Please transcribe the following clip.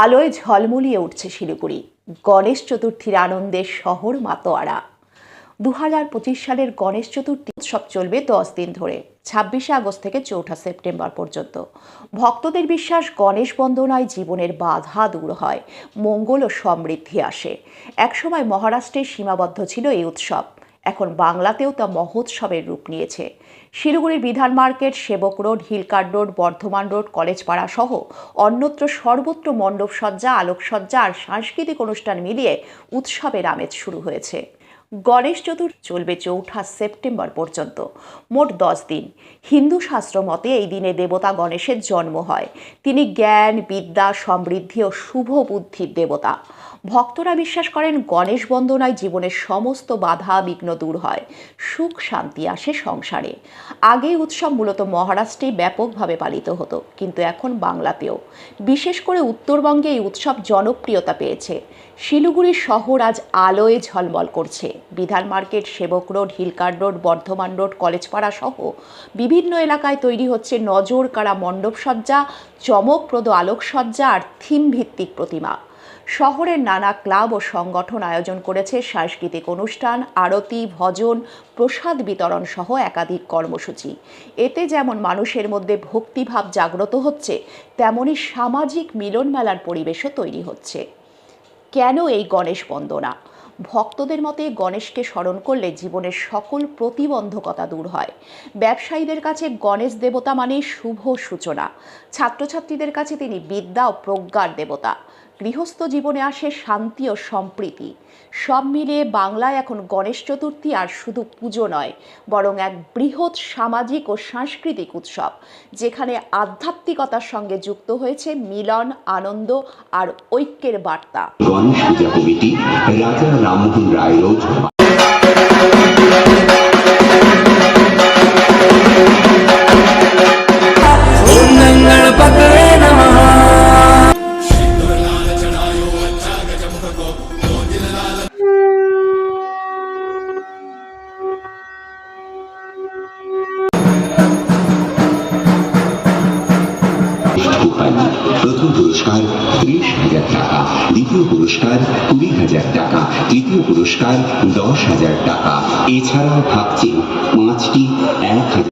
আলোয় ঝলমলিয়ে উঠছে শিলিগুড়ি। গণেশ চতুর্থীর আনন্দের শহর মাতোয়ারা। দু হাজার পঁচিশ সালের গণেশ চতুর্থী উৎসব চলবে দশ দিন ধরে, ছাব্বিশে আগস্ট থেকে চৌঠা সেপ্টেম্বর পর্যন্ত। ভক্তদের বিশ্বাস, গণেশ বন্দনায় জীবনের বাধা দূর হয়, মঙ্গল ও সমৃদ্ধি আসে। একসময় মহারাষ্ট্রে সীমাবদ্ধ ছিল এই উৎসব। এখন বাংলাতেও তা মহোৎসবের রূপ নিয়েছে। শিলিগুড়ির Bidhan Market, Sevoke Road Hill Cart Road, Bardhaman Road, Collegepara সহ অন্যত্র সর্বত্র মণ্ডপসজ্জা, আলোকসজ্জা আর সাংস্কৃতিক অনুষ্ঠান মিলিয়ে উৎসবের আমেজ শুরু হয়েছে। গণেশ চতুর্থী চলবে চৌঠা সেপ্টেম্বর পর্যন্ত। মোট দশ দিন। হিন্দু শাস্ত্র মতে এই দিনে দেবতা গণেশের জন্ম হয়। তিনি জ্ঞান, বিদ্যা, সমৃদ্ধি ও শুভ বুদ্ধির দেবতা। ভক্তরা বিশ্বাস করেন গণেশ বন্দনায় জীবনের সমস্ত বাধা, বিঘ্ন দূর হয়। সুখ, শান্তি আসে সংসারে। আগে উৎসব মূলত মহারাষ্ট্রে ব্যাপকভাবে পালিত হতো, কিন্তু এখন বাংলাতেও। বিশেষ করে উত্তরবঙ্গে এই উৎসব জনপ্রিয়তা পেয়েছে। শিলিগুড়ি শহর আজ আলোয় ঝলমল করছে। Bidhan Market, Sevoke Road, Hill Cart Road, Bardhaman Road, Collegepara সহ বিভিন্ন এলাকায় তৈরি হচ্ছে নজর কাড়া মণ্ডপসজ্জা, চমকপ্রদ আলোকসজ্জা আর থিম ভিত্তিক প্রতিমা। শহরের নানা ক্লাব ও সংগঠন আয়োজন করেছে সাংস্কৃতিক অনুষ্ঠান, আরতি, ভজন, প্রসাদ বিতরণ সহ একাধিক কর্মসূচি। এতে যেমন মানুষের মধ্যে ভক্তিভাব জাগ্রত হচ্ছে, তেমনি সামাজিক মিলন মেলার পরিবেশও তৈরি হচ্ছে। কেন এই গণেশ বন্দনা? ভক্তদের মতে গণেশকে স্মরণ করলে জীবনের সকল প্রতিবন্ধকতা দূর হয়। ব্যবসায়ীদের কাছে গণেশ দেবতা মানে শুভ সূচনা। ছাত্রছাত্রীদের কাছে তিনি বিদ্যা ও প্রজ্ঞার দেবতা। গৃহস্থ জীবনে আসে শান্তি ও সম্প্রীতি। সব মিলিয়ে বাংলায় এখন গণেশ চতুর্থী আর শুধু পুজো নয়, বরং এক বৃহৎ সামাজিক ও সাংস্কৃতিক উৎসব, যেখানে আধ্যাত্মিকতার সঙ্গে যুক্ত হয়েছে মিলন, আনন্দ আর ঐক্যের বার্তা। গণেশ পূজা কমিটি রাজা রামমোহন রায় রোড প্রথম পুরস্কার, ত্রিশ হাজার টাকা। দ্বিতীয় পুরস্কার, কুড়ি হাজার টাকা। তৃতীয় পুরস্কার, দশ হাজার টাকা। এছাড়াও থাকছে পাঁচটি, এক হাজার